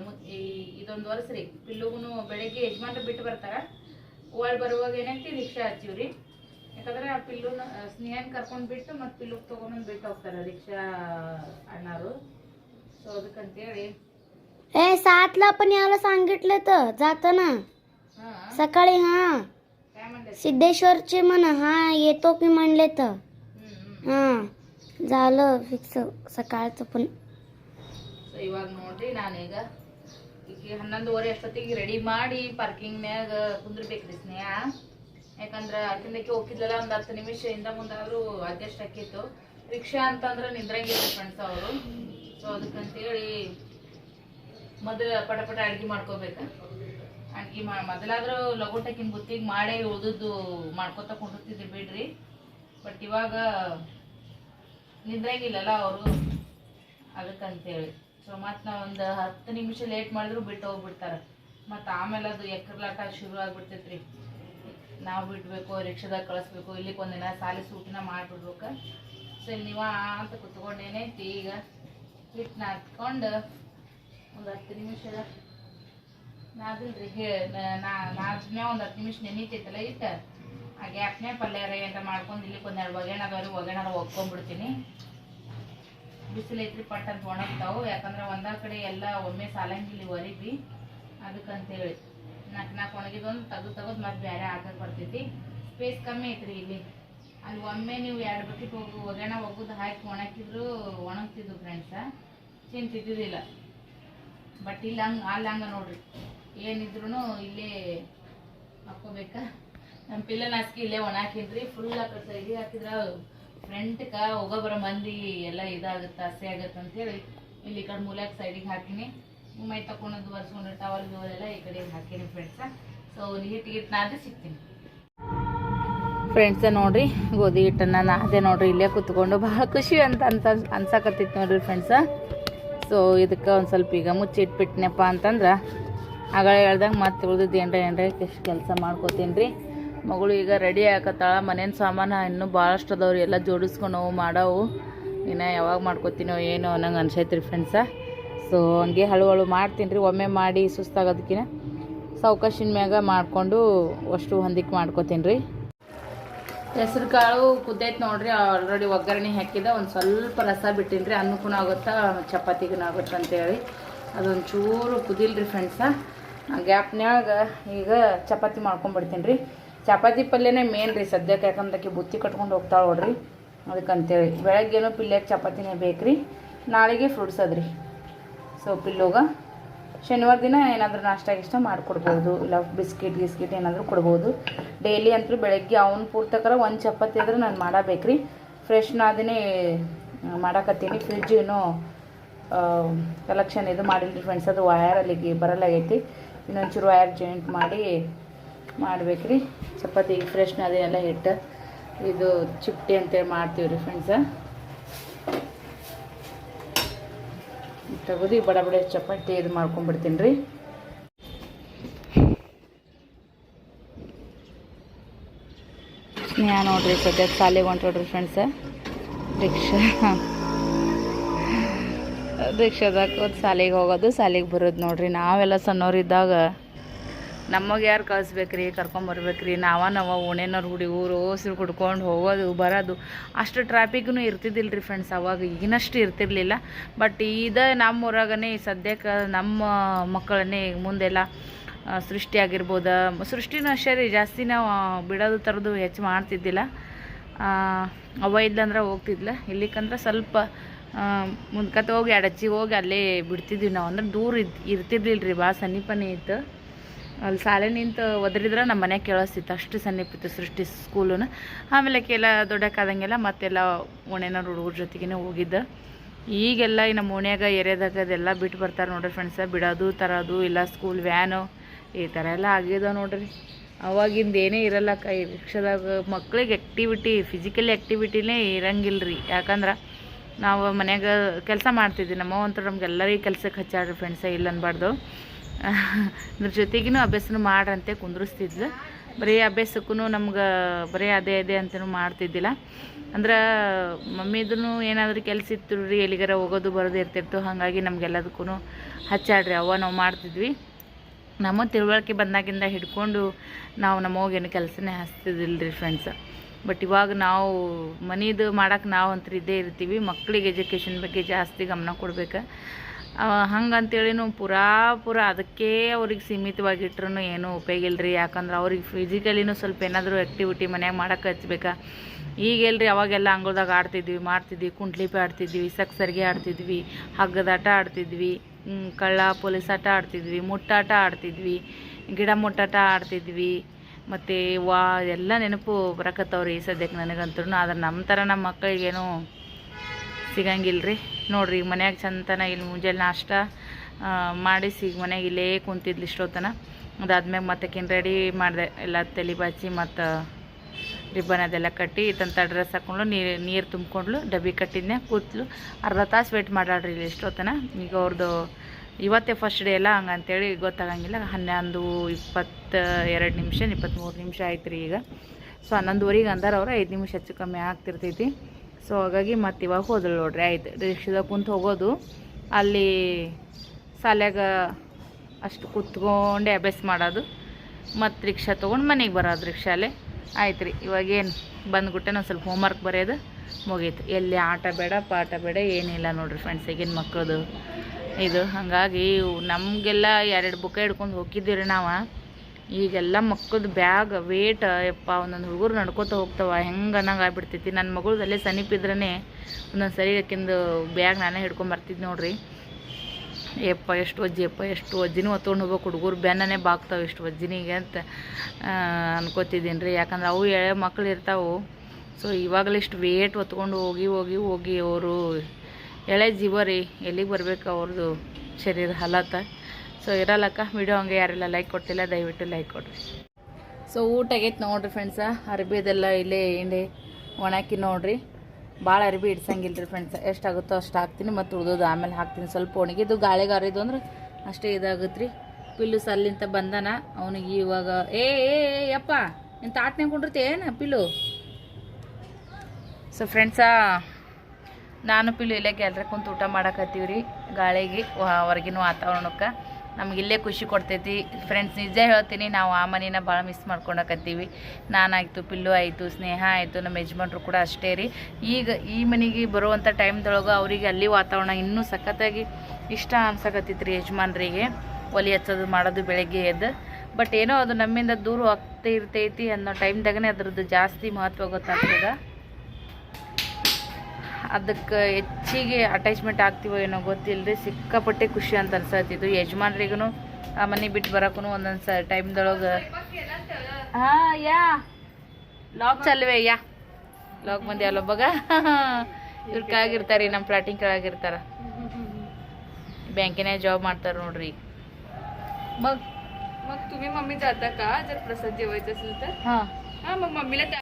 S1: ಇದೊಂದು ವರ್ಷ ರೀ, ಪಿಲ್ಲುಗುನು ಬೆಳಿಗ್ಗೆ ಯಜಮಾನ್ರು ಬಿಟ್ಟು ಬರ್ತಾರ. ಒಳಗೆ ಬರುವಾಗ ಏನೈತಿ ರಿಕ್ಷಾ ಹಚ್ಚಿವ್ರಿ. ಯಾಕಂದ್ರೆ ಆ ಪಿಲ್ಲುನ ಸ್ನೇಹನ್ ಕರ್ಕೊಂಡ್ ಬಿಟ್ಟು ಮತ್ತೆ ಪಿಲ್ಲುಗ್ ತಗೊಂಬಂದ್ ಬಿಟ್ಟು ಹೋಗ್ತಾರ ರಿಕ್ಷಾ ಅಣ್ಣಾರು ಸೊ ಅದಕ್ಕಂತೇಳಿ
S2: ए सातला पण यायला सांगितलं तर जाताना
S1: ಹಾ
S2: सकाळी हा
S1: काय म्हणतात
S2: सिद्धेश्वरचे म्हण हा येतो की म्हणले तर
S1: ಹ್ಮ್ ಹ್ಮ್
S2: हा झालं फिक्स सकाळचं पण
S1: ಸೊ ಇವಾಗ ನೋಡ್ರಿ ನಾನೀಗ ಈಗ ಹನ್ನೊಂದುವರೆ ಅಷ್ಟೊತ್ತಿಗೆ ರೆಡಿ ಮಾಡಿ ಪಾರ್ಕಿಂಗ್ನ್ಯಾಗ ಕುಂದ್ರಬೇಕ್ರಿ ಸ್ನೇಹ ಯಾಕಂದ್ರೆ ಅಲ್ಲಿಂದಕ್ಕೆ ಹೋಗಿದ್ಲಲ್ಲ ಒಂದು ಹತ್ತು ನಿಮಿಷ ಹಿಂದ ಮುಂದಾದ್ರೂ ಅಡ್ಜಸ್ಟ್ ಹಾಕಿತ್ತು ರಿಕ್ಷಾ ಅಂತಂದ್ರೆ ನಿಂದ್ರಂಗಿಲ್ಲ ಫ್ರೆಂಡ್ಸ್ ಅವರು. ಸೊ ಅದಕ್ಕಂತೇಳಿ ಮೊದಲು ಪಟ ಪಟ ಅಡ್ಗೆ ಮಾಡ್ಕೋಬೇಕ. ಅಡ್ಗೆ ಮಾ, ಮೊದಲಾದ್ರೂ ಲಗೋಟಕ್ಕಿನ ಬುತ್ತಿಗೆ ಮಾಡೇ ಉಳಿದದ್ದು ಮಾಡ್ಕೋತ ಕುಂಡಿರ್ತಿದ್ರಿ ಬಿಡ್ರಿ. ಬಟ್ ಇವಾಗ ನಿಂದ್ರಂಗಿಲ್ಲಲ್ಲ ಅವರು. ಅದಕ್ಕಂತೇಳಿ. ಸೊ ಮತ್ತು ನಾವು ಒಂದು ಹತ್ತು ನಿಮಿಷ ಲೇಟ್ ಮಾಡಿದ್ರು ಬಿಟ್ಟು ಹೋಗ್ಬಿಡ್ತಾರೆ ಮತ್ತು ಆಮೇಲೆ ಅದು ಎಕ್ಕರ್ಲಾಟ ಶುರು ಆಗ್ಬಿಡ್ತೈತ್ರಿ. ನಾವು ಬಿಡಬೇಕು ರಿಕ್ಷಾದಾಗ ಕಳಿಸ್ಬೇಕು, ಇಲ್ಲಿಗೆ ಒಂದಿನ ಸಾಲಿ ಸೂಟಿನ ಮಾಡಿಬಿಡ್ಬೇಕು. ಸೊ, ಇಲ್ಲಿ ನೀವು ಅಂತ ಕುತ್ಕೊಂಡೇನೈತಿ ಈಗ ಹಿಟ್ಟನ್ನ ಹತ್ಕೊಂಡು ಒಂದು ಹತ್ತು ನಿಮಿಷ ನಾದಿಲ್ರಿ ಹೇ ನಾದ್ಮ್ಯಾಗ ಒಂದು ಹತ್ತು ನಿಮಿಷ ನೆನೀತೈತಲ್ಲ ಲೈಟ್ ಆ ಗ್ಯಾಪ್ನ್ಯಾಗ ಪಲ್ಯಾರ ಏನಾರ ಮಾಡ್ಕೊಂಡು ಇಲ್ಲಿ ಒಂದೆರಡು ಒಗ್ಗರಣೆ ಅದಾವ್ರಿ ಒಗ್ಗರಣೆ ಒಗ್ಕೊಂಡ್ಬಿಡ್ತೀನಿ ಬಿಸಿಲು ಐತ್ರಿ ಪಟ್ ಅಂತ ಒಣಗ್ತಾವು. ಯಾಕಂದ್ರೆ ಒಂದ ಕಡೆ ಎಲ್ಲ ಒಮ್ಮೆ ಸಾಲಂಗಿಲ್ಲಿ ಒರಿಬಿ ಅದಕ್ಕಂತ ಅದಕ್ಕಂತೇಳಿ. ನಾಲ್ಕು ನಾಲ್ಕು ಒಣಗಿದೊಂದು ತೆಗೆದು ತೆಗೆದು ಮತ್ತೆ ಬೇರೆ ಹಾಕಕ್ಕೆ ಬರ್ತೈತಿ. ಸ್ಪೇಸ್ ಕಮ್ಮಿ ಐತ್ರಿ ಇಲ್ಲಿ. ಅಲ್ಲಿ ಒಮ್ಮೆ ನೀವು ಎರಡು ಬಕೆಟ್ ಹೋಗಿ ಒಗ್ಗಣ ಒಗ್ಗದು ಹಾಕಿ ಒಣಗಿದ್ರು ಒಣಗ್ತಿದ್ವು ಫ್ರೆಂಡ್ಸ ಚಿಂತಿದ್ದಿದ್ದಿಲ್ಲ ಬಟ್ ಇಲ್ಲಿ ಹಂಗೆ ಅಲ್ಲಿ ಹಂಗೆ ನೋಡ್ರಿ. ಏನಿದ್ರು ಇಲ್ಲೇ ಹಾಕೋಬೇಕಾ. ನಮ್ಮ ಪಿಲ್ಲ ನಾಸ್ಕಿ ಇಲ್ಲೇ ಒಣ ಹಾಕಿದ್ರಿ ಫುಲ್ ಕಡೆ ಸೈಡಿಗೆ ಹಾಕಿದ್ರ ಫ್ರಂಟ್ಕ ಹೋಗೋ ಬರೋ ಮಂದಿ ಎಲ್ಲ ಇದಾಗುತ್ತೆ, ಹಸಿ ಆಗತ್ತೆ ಅಂತೇಳಿ ಇಲ್ಲಿ ಈ ಕಡೆ ಸೈಡಿಗೆ ಹಾಕಿನಿ. ಮೈ ತಕೊಂಡದ್ದು ಒರೆಸ್ಕೊಂಡು ಟವಲ್ ಎಲ್ಲ ಈ ಕಡೆ ಹಾಕಿನಿ ಫ್ರೆಂಡ್ಸ ಸೊ ಹಿಟ್ಟು ಹಿಟ್ಟು ನಾದಿ ಸಿಗ್ತೀನಿ. ಫ್ರೆಂಡ್ಸ ನೋಡ್ರಿ, ಗೋಧಿ ಹಿಟ್ಟನ್ನ ನಾದೆ ನೋಡ್ರಿ, ಇಲ್ಲೇ ಕುತ್ಕೊಂಡು ಭಾಳ ಖುಷಿ ಅಂತ ಅಂತ ಅನ್ಸಕತ್ತಿತ್ತು ನೋಡ್ರಿ ಫ್ರೆಂಡ್ಸ ಸೊ ಇದಕ್ಕೆ ಒಂದು ಸ್ವಲ್ಪ ಈಗ ಮುಚ್ಚಿಟ್ಬಿಟ್ನಪ್ಪ ಅಂತಂದ್ರೆ, ಆಗಳೇ ಹೇಳ್ದಂಗೆ ಮತ್ತೆ ಉಳಿದಿದ್ದು ಏನ್ರ ಏನ್ರ ಎಷ್ಟು ಕೆಲಸ ಮಾಡ್ಕೋತೀನಿ ರೀ ಮಗಳು ಈಗ ರೆಡಿ ಆಗತ್ತಾಳ, ಮನೇನ ಸಾಮಾನು ಇನ್ನೂ ಭಾಳಷ್ಟು ಅದಾವ್ರಿ, ಎಲ್ಲ ಜೋಡಿಸ್ಕೊಂಡು ಮಾಡವು. ಇನ್ನು ಯಾವಾಗ ಮಾಡ್ಕೋತೀನೋ ಏನೋ ಅನ್ನಂಗೆ ಅನ್ಸೈತ್ರಿ ಫ್ರೆಂಡ್ಸ ಸೊ ಹಂಗೆ ಹಳು ಹಳು ಮಾಡ್ತೀನಿ ರೀ. ಒಮ್ಮೆ ಮಾಡಿ ಸುಸ್ತಾಗೋದಕ್ಕಿನ ಸಾವ್ಕಾಶಿನ ಮ್ಯಾಗ ಮಾಡಿಕೊಂಡು ಅಷ್ಟು ಹೊಂದಿಕ್ಕೆ ಮಾಡ್ಕೋತೀನಿ ರೀ. ಹೆಸ್ರು ಕಾಳು ಕುದ್ದೈತೆ ನೋಡ್ರಿ ಆಲ್ರೆಡಿ ಒಗ್ಗರಣೆ ಹಾಕಿದ. ಒಂದು ಸ್ವಲ್ಪ ರಸ ಬಿಟ್ಟಿನ್ರಿ ಅನ್ನಕ್ಕೂ ಆಗುತ್ತಾ ಚಪಾತಿಗೂ ಆಗುತ್ತೆ ಅಂತೇಳಿ. ಅದೊಂದು ಚೂರು ಕುದಿಲ್ರಿ ಫ್ರೆಂಡ್ಸ ಗ್ಯಾಪ್ನ್ಯಾಗ ಈಗ ಚಪಾತಿ ಮಾಡ್ಕೊಂಡ್ಬಿಡ್ತೀನಿ ರೀ. ಚಪಾತಿ ಪಲ್ಯನೇ ಮೇನ್ ರೀ. ಸದ್ಯಕ್ಕೆ ಯಾಕಂದ್ರೆ ಬುತ್ತಿ ಕಟ್ಕೊಂಡು ಹೋಗ್ತಾಳೆ ನೋಡ್ರಿ. ಅದಕ್ಕಂತೇಳಿ. ಬೆಳಗ್ಗೆನೂ ಪಿಲ್ಯಕ್ಕೆ ಚಪಾತಿನೇ ಬೇಕು ರೀ ನಾಳೆಗೆ ಫ್ರೂಟ್ಸ್ ಅದ್ರಿ. ಸೊ ಪಿಲ್ಲೋಗ. ಶನಿವಾರ ದಿನ ಏನಾದರೂ ನಾಷ್ಟ ಇಷ್ಟ ಮಾಡಿಕೊಡ್ಬೋದು. ಇಲ್ಲ, ಬಿಸ್ಕಿಟ್, ಗಿಸ್ಕಿಟ್ ಏನಾದರೂ ಕೊಡ್ಬೋದು. ಡೈಲಿ ಅಂತೂ ಬೆಳಗ್ಗೆ ಅವ್ನ ಪೂರ್ತಕರ ಒಂದು ಚಪಾತಿ ಆದ್ರೆ ನಾನು ಮಾಡಬೇಕ್ರಿ. ಫ್ರೆಶ್ ನಾದಿನೇ ಮಾಡಕತ್ತೀನಿ. ಫ್ರಿಜ್ ಏನೋ ಕಲೆಕ್ಷನ್ ಇದು ಮಾಡಿಲ್ರಿ ಫ್ರೆಂಡ್ಸ್ ಅದು ವಯರ್ ಅಲ್ಲಿಗೆ ಬರಲಾಗೈತಿ. ಇನ್ನೊಂಚೂರು ವಯರ್ ಜಾಯಿಂಟ್ ಮಾಡಿ ಮಾಡಬೇಕ್ರಿ. ಚಪಾತಿ ಫ್ರೆಶ್ನ ಅದೇನೆಲ್ಲ ಹಿಟ್ಟು. ಇದು ಚಿಪ್ಟಿ ಅಂತೇಳಿ ಮಾಡ್ತೀವಿ ರೀ ಫ್ರೆಂಡ್ಸ ತೆಗೆದು ಬಡ ಬಡ ಚಪಾತಿ ಇದು ಮಾಡ್ಕೊಂಡ್ಬಿಡ್ತೀನಿ ರೀ. ಸ್ನೇಹ ನೋಡ್ರಿ ಸದ್ಯ ಶಾಲೆಗೆ ಹೊಂಟೋಡ್ರಿ ಫ್ರೆಂಡ್ಸ ರಿಕ್ಷಾ. ರಿಕ್ಷಾದಾಗ ಸಾಲಿಗೆ ಹೋಗೋದು ಸಾಲಿಗೆ ಬರೋದು ನೋಡ್ರಿ. ನಾವೆಲ್ಲ ಸಣ್ಣವ್ರಿದ್ದಾಗ ನಮಗೆ ಯಾರು ಕಳಿಸ್ಬೇಕ್ರಿ ಕರ್ಕೊಂಬರ್ಬೇಕ್ರಿ ನಾವ ನಾವ ಓಣೆನವ್ರ ಹುಡಿ ಊರು, ಹೋಸ್ರು ಕುಡ್ಕೊಂಡು ಹೋಗೋದು, ಬರೋದು. ಅಷ್ಟು ಟ್ರಾಫಿಕ್ನು ಇರ್ತಿದ್ದಿಲ್ಲ ರೀ ಫ್ರೆಂಡ್ಸ್ ಅವಾಗ, ಈಗಿನಷ್ಟು ಇರ್ತಿರ್ಲಿಲ್ಲ. ಬಟ್ ಇದು ನಮ್ಮ ಊರಾಗನೇ ಸದ್ಯಕ್ಕೆ ನಮ್ಮ ಮಕ್ಕಳನ್ನೇ ಮುಂದೆಲ್ಲ ಸೃಷ್ಟಿ ಆಗಿರ್ಬೋದು ಸೃಷ್ಟಿನೂ ಅಷ್ಟೇ ರೀ ಜಾಸ್ತಿ ನಾವು ಬಿಡೋದು ಥರದ್ದು ಹೆಚ್ಚು ಮಾಡ್ತಿದ್ದಿಲ್ಲ. ಅವ ಇದ್ಲಂದ್ರೆ ಹೋಗ್ತಿದ್ಲ. ಇಲ್ಲಿಕಂದ್ರೆ ಸ್ವಲ್ಪ ಮುಂದ್ಕತ್ತ ಹೋಗಿ ಎಡಚ್ಚಿ ಹೋಗಿ ಅಲ್ಲೇ ಬಿಡ್ತಿದ್ವಿ ನಾವು. ಅಂದ್ರೆ ದೂರ ಇದ್ ಇರ್ತಿರ್ಲಿಲ್ಲ ರೀ ಭಾಳ ಸಮೀಪನೇ ಇತ್ತು ಅಲ್ಲಿ ಶಾಲೆ ನಿಂತು ಒದರಿದ್ರೆ ನಮ್ಮ ಮನೆ ಕೇಳಿಸ್ತಿತ್ತು ಅಷ್ಟು ಸನ್ನಿಪಿತ್ತು ಸೃಷ್ಟಿ ಸ್ಕೂಲುನ. ಆಮೇಲೆ ಕೆಲ ದೊಡ್ಡಕ್ಕಾದಂಗೆಲ್ಲ ಮತ್ತೆಲ್ಲ ಓಣೆನ ಹುಡುಗರ ಜೊತೆಗೇ ಹೋಗಿದ್ದ. ಈಗೆಲ್ಲ ಈ ನಮ್ಮ ಓಣ್ಯಾಗ ಏರಿಯಾದಾಗ ಅದೆಲ್ಲ ಬಿಟ್ಟು ಬರ್ತಾರೆ ನೋಡ್ರಿ ಫ್ರೆಂಡ್ಸ ಬಿಡೋದು, ತರೋದು, ಇಲ್ಲ ಸ್ಕೂಲ್ ವ್ಯಾನು ಈ ಥರ ಎಲ್ಲ ಆಗಿದಾವೆ ನೋಡ್ರಿ. ಅವಾಗಿಂದ ಏನೇ ಇರಲ್ಲ ಕೈ ರಿಕ್ಷಾದಾಗ ಮಕ್ಳಿಗೆ ಆ್ಯಕ್ಟಿವಿಟಿ ಫಿಸಿಕಲಿ ಆ್ಯಕ್ಟಿವಿಟಿನೇ ಇರಂಗಿಲ್ಲ ರೀ ಯಾಕಂದ್ರೆ ನಾವು ಮನ್ಯಾಗ ಕೆಲಸ ಮಾಡ್ತಿದ್ವಿ. ನಮ್ಮ ಒಂಥರ ನಮ್ಗೆಲ್ಲರಿಗೆ ಕೆಲಸಕ್ಕೆ ಹಚ್ಚಾಡ್ರಿ ಫ್ರೆಂಡ್ಸ ಇಲ್ಲ ಅನ್ಬಾರ್ದು. ಅದ್ರ ಜೊತೆಗಿನೂ ಅಭ್ಯಾಸನೂ ಮಾಡ್ರಂತೆ, ಕುಂದ್ರಿಸ್ತಿದ್ಲು. ಬರೀ ಅಭ್ಯಾಸಕ್ಕೂ ನಮ್ಗೆ ಬರೀ ಅದೇ ಅದೇ ಅಂತಲೂ ಮಾಡ್ತಿದ್ದಿಲ್ಲ. ಅಂದ್ರೆ ಮಮ್ಮಿದೂ ಏನಾದರೂ ಕೆಲಸ ಇತ್ತು ರೀ, ಎಲ್ಲಿಗಾರ ಹೋಗೋದು, ಬರೋದು ಇರ್ತಿತ್ತು. ಹಾಗಾಗಿ ನಮಗೆಲ್ಲದಕ್ಕೂ ಹಚ್ಚಾಡ್ರಿ, ಅವ್ವ ನಾವು ಮಾಡ್ತಿದ್ವಿ. ನಮ್ಮ ತಿಳುವಳಿಕೆ ಬಂದಾಗಿಂದ ಹಿಡ್ಕೊಂಡು ನಾವು ನಮ್ಮ ಹೋಗೇನು ಕೆಲಸನೇ ಹಚ್ತಿದ್ದಿಲ್ಲ ರೀ ಫ್ರೆಂಡ್ಸ್ ಬಟ್ ಇವಾಗ ನಾವು ಮನಿದು ಮಾಡಕ್ಕೆ ನಾವು ಅಂತೂ ಇದ್ದೇ ಇರ್ತೀವಿ. ಮಕ್ಕಳಿಗೆ ಎಜುಕೇಷನ್ ಬಗ್ಗೆ ಜಾಸ್ತಿ ಗಮನ ಕೊಡ್ಬೇಕು. ಹಂಗಂತೇಳಿನೂ ಪೂರಾ ಪೂರ ಅದಕ್ಕೆ ಅವ್ರಿಗೆ ಸೀಮಿತವಾಗಿಟ್ರೂ ಏನೂ ಉಪಯೋಗ ರೀ ಯಾಕಂದ್ರೆ ಅವ್ರಿಗೆ ಫಿಸಿಕಲಿನೂ ಸ್ವಲ್ಪ ಏನಾದರೂ ಆ್ಯಕ್ಟಿವಿಟಿ ಮನ್ಯಾಗ ಮಾಡಕ್ಕೆ ಹಚ್ಬೇಕಾ? ಈಗ ಎಲ್ರಿ ಅವಾಗೆಲ್ಲ ಅಂಗಳದಾಗ ಆಡ್ತಿದ್ವಿ, ಮಾಡ್ತಿದ್ವಿ, ಕುಂಟ್ಲಿಪಿ ಆಡ್ತಿದ್ವಿ ಸಕ್ಸರ್ಗೆ ಆಡ್ತಿದ್ವಿ ಹಗ್ಗದಾಟ ಆಡ್ತಿದ್ವಿ ಕಳ್ಳ, ಪೊಲೀಸ್ ಆಟ ಆಡ್ತಿದ್ವಿ, ಮುಟ್ಟಾಟ ಆಡ್ತಿದ್ವಿ, ಗಿಡ ಮುಟ್ಟಾಟ ಆಡ್ತಿದ್ವಿ, ಮತ್ತು ವಾ, ಎಲ್ಲ ನೆನಪು ಬರಕತ್ತವ್ರಿ ಸದ್ಯಕ್ಕೆ ನನಗಂತೂ ಆದ್ರೆ ನಮ್ಮ ಥರ ನಮ್ಮ ಮಕ್ಕಳಿಗೇನು ಸಿಗಂಗಿಲ್ಲ ರೀ ನೋಡ್ರಿ, ಈಗ ಮನ್ಯಾಗ ಚಂದನ ಇಲ್ಲಿ ಮುಂಜಾನೆ ನಾಷ್ಟ ಮಾಡಿಸಿ ಈಗ ಮನೆಯಾಗ ಇಲ್ಲೇ ಕುಂತಿದ್ಲು ಇಷ್ಟೊತ್ತನ. ಅದಾದ್ಮ್ಯಾಗ ಮತ್ತೆ ರೆಡಿ ಮಾಡಿದೆ. ಎಲ್ಲ ತಲೆ ಬಾಚಿ ಮತ್ತು ರಿಬ್ಬನ್ ಅದೆಲ್ಲ ಕಟ್ಟಿ ತಂತ ಡ್ರೆಸ್ ಹಾಕ್ಕೊಂಡು ನೀರು ನೀರು ತುಂಬ್ಕೊಂಡ್ಲು ಡಬ್ಬಿ ಕಟ್ಟಿದ್ನೆ ಕೂತ್ಲು. ಅರ್ಧ ತಾಸು ವೇಟ್ ಮಾಡಾಡ್ರಿ ಇಲ್ಲಿ ಇಷ್ಟೊತ್ತನ. ಈಗ ಅವ್ರದ್ದು ಇವತ್ತೇ ಫಸ್ಟ್ ಡೇ ಎಲ್ಲ ಹಂಗಂತೇಳಿ ಗೊತ್ತಾಗಂಗಿಲ್ಲ. ಹನ್ನೊಂದು ಇಪ್ಪತ್ತ ಎರಡು ನಿಮಿಷ ಇಪ್ಪತ್ತ್ಮೂರು ನಿಮಿಷ ಆಯ್ತು ರೀ ಈಗ. ಸೊ ಹನ್ನೊಂದುವರೆಗೆ ಅಂದಾರ ಅವ್ರು, ಐದು ನಿಮಿಷ ಹೆಚ್ಚು ಕಮ್ಮಿ ಆಗ್ತಿರ್ತೈತಿ. ಸೊ ಹಾಗಾಗಿ ಮತ್ತೆ ಇವಾಗ ಹೋದಳು ನೋಡ್ರಿ, ಆಯ್ತು. ರಿಕ್ಷಾದಾಗ ಕುಂತು ಹೋಗೋದು. ಅಲ್ಲಿ ಸಾಲ್ಯಾಗ ಅಷ್ಟು ಕೂತ್ಕೊಂಡೆ ಅಭ್ಯಾಸ ಮಾಡೋದು. ಮತ್ತು ರಿಕ್ಷಾ ತೊಗೊಂಡು ಮನೆಗೆ ಬರೋದು ರಿಕ್ಷಾಲೆ. ಆಯ್ತು ರೀ ಇವಾಗೇನು ಬಂದ್ಬಿಟ್ಟೆ ನಾನು ಸ್ವಲ್ಪ ಹೋಮ್ವರ್ಕ್ ಬರೆಯೋದು ಮುಗೀತು. ಎಲ್ಲಿ ಆಟ ಬೇಡ, ಪಾಠ ಬೇಡ ಏನಿಲ್ಲ ನೋಡ್ರಿ ಫ್ರೆಂಡ್ಸ್ ಈಗಿನ ಮಕ್ಕಳದು ಇದು, ಹಾಗಾಗಿ ನಮಗೆಲ್ಲ ಎರಡು ಬುಕ್ಕ ಹಿಡ್ಕೊಂಡು ಹೋಗಿದ್ದೀವಿ ರೀ ನಾವು. ಈಗೆಲ್ಲ ಮಕ್ಕಳದು ಬ್ಯಾಗ್ ವೇಟ್ ಯಪ್ಪ, ಒಂದೊಂದು ಹುಡುಗರು ನಡ್ಕೋತ ಹೋಗ್ತಾವ, ಹೆಂಗೆ ಅನ್ನಂಗೆ ಆಗ್ಬಿಡ್ತೈತಿ. ನನ್ನ ಮಗಳದಲ್ಲೇ ಇದ್ರೇ ಒಂದೊಂದು ಸರಿ ಆಕಿಂದು ಬ್ಯಾಗ್ ನಾನೇ ಹಿಡ್ಕೊಂಡು ಬರ್ತಿದ್ದೆ ನೋಡ್ರಿ. ಯಪ್ಪ, ಎಷ್ಟು ಅಜ್ಜಿ ಯಪ್ಪ, ಎಷ್ಟು ಅಜ್ಜಿನೂ ಹೊತ್ಕೊಂಡು ಹೋಗ್ಬೇಕು. ಹುಡುಗರು ಬೆನ್ನನೇ ಬಾಗ್ತಾವೆ ಎಷ್ಟು ಅಜ್ಜಿನಿಗೆ ಅಂತ ಅನ್ಕೋತಿದ್ದೀನಿ ರೀ ಯಾಕಂದ್ರೆ ಅವು ಎಳೆ ಮಕ್ಳು ಇರ್ತಾವೆ. ಸೊ ಇವಾಗಲೇ ಇಷ್ಟು ವೇಟ್ ಹೊತ್ಕೊಂಡು ಹೋಗಿ ಹೋಗಿ ಹೋಗಿ, ಅವರು ಎಳೆ ಜೀವ ರೀ. ಎಲ್ಲಿಗೆ ಬರ್ಬೇಕು ಅವ್ರದ್ದು ಶರೀರ ಹಲತ ಸೊ ಇರಲ್ಲಕ್ಕ ವಿಡಿಯೋ ಹಂಗೆ ಯಾರೆಲ್ಲ ಲೈಕ್ ಕೊಟ್ಟಿಲ್ಲ, ದಯವಿಟ್ಟು ಲೈಕ್ ಕೊಡ್ರಿ. ಸೊ ಊಟ ಆಗೈತೆ ನೋಡ್ರಿ ಫ್ರೆಂಡ್ಸ ಅರ್ಬಿದೆಲ್ಲ ಇಲ್ಲೇ ಹಿಂಡಿ ಒಣಾಕಿ ನೋಡ್ರಿ. ಭಾಳ ಅರ್ಬಿ ಇಡ್ಸಂಗಿಲ್ಲ ರೀ ಫ್ರೆಂಡ್ಸ್ ಎಷ್ಟಾಗುತ್ತೋ ಅಷ್ಟು ಹಾಕ್ತೀನಿ ಮತ್ತು ಉಳ್ದೋದು ಆಮೇಲೆ ಹಾಕ್ತೀನಿ. ಸ್ವಲ್ಪ ಒಣಗಿದ್ದು ಗಾಳಿಗಾರಿದ್ದು ಅಂದ್ರೆ ಅಷ್ಟೇ ಇದಾಗುತ್ತೆ ರೀ ಪಿಲ್ಲು ಸಲ್ಲಿಂತ ಬಂದಾನ. ಅವನಿಗೆ ಇವಾಗ, ಏ ಏ ಯಪ್ಪ ನಿನ್ನ ತಾಟ್ನೆ ಕುಂಡಿರ್ತಿ, ಏನು ಪಿಲ್ಲು? ಸೊ ಫ್ರೆಂಡ್ಸ ನಾನು ಪಿಲ್ಲು ಇಲ್ಲೇ ಕೆಲ್ರ ಕುಂತು ಊಟ ಮಾಡಕತ್ತೀವಿ ರೀ ಗಾಳಿಗೆ, ಹೊರಗಿನ ವಾತಾವರಣಕ್ಕೆ. ನಮ್ಗೆ ಇಲ್ಲೇ ಖುಷಿ ಕೊಡ್ತೈತಿ. ಫ್ರೆಂಡ್ಸ್ ನಿಜ ಹೇಳ್ತೀನಿ, ನಾವು ಆ ಮನೇನ ಭಾಳ ಮಿಸ್ ಮಾಡ್ಕೊಂಡಕತ್ತೀವಿ. ನಾನಾಯಿತು, ಪಿಲ್ಲು ಆಯಿತು, ಸ್ನೇಹ ಆಯಿತು, ನಮ್ಮ ಯಜಮಾನ್ರು ಕೂಡ ಅಷ್ಟೇ ರೀ. ಈಗ ಈ ಮನೆಗೆ ಬರುವಂಥ ಟೈಮ್ದೊಳಗೆ ಅವರಿಗೆ ಅಲ್ಲಿ ವಾತಾವರಣ ಇನ್ನೂ ಸಖತ್ತಾಗಿ ಇಷ್ಟ ಅನ್ಸಕತ್ತಿತ್ತು ರೀ ಯಜಮಾನ್ರಿಗೆ. ಒಲೆ ಹಚ್ಚೋದು, ಮಾಡೋದು, ಬೆಳಗ್ಗೆ ಎದ್ದು. ಬಟ್ ಏನೋ ಅದು ನಮ್ಮಿಂದ ದೂರ ಆಗ್ತಾ ಇರ್ತೈತಿ ಅನ್ನೋ ಟೈಮ್ದಾಗನೇ ಅದ್ರದ್ದು ಜಾಸ್ತಿ ಮಹತ್ವ ಗೊತ್ತಾಗ್ತದೆ. ಅದಕ್ಕೆ ಹೆಚ್ಚಿಗೆ ಅಟ್ಯಾಚ್ಮೆಂಟ್ ಆಗ್ತೀವೋ ಏನೋ ಗೊತ್ತಿಲ್ಲ ರೀ ಸಿಕ್ಕಾಪಟ್ಟೆ ಖುಷಿ ಅಂತ ಅನ್ಸತ್ತಿದ್ದು ಯಜಮಾನ್ರಿಗೂ ಆ ಮನೆ ಬಿಟ್ಟು ಬರೋಕ್ಕೂ ಒಂದೊಂದು ಸ ಟೈಮ್ದೊಳಗೆ ಹಾಂ ಯಾ ಲಾಕ್ ಚಲ್ವೇ ಯಾ ಲಾಕ್ ಮಂದಿ ಅಲ್ಲೊಬ್ಬಗ ಇವ್ರ ಕೆಳಗಿರ್ತಾರೆ ನಮ್ಮ ಫ್ಲಾಟಿಂಗ್ ಕೆಳಗಿರ್ತಾರ ಬ್ಯಾಂಕಿನಾಗ ಜಾಬ್ ಮಾಡ್ತಾರೆ ನೋಡ್ರಿ ಮಗ್
S3: मग तुम्ही मम्मी जाता का जर प्रसाद जेवायचा असेल तर
S1: हां
S3: हा मग मम्मीला त्या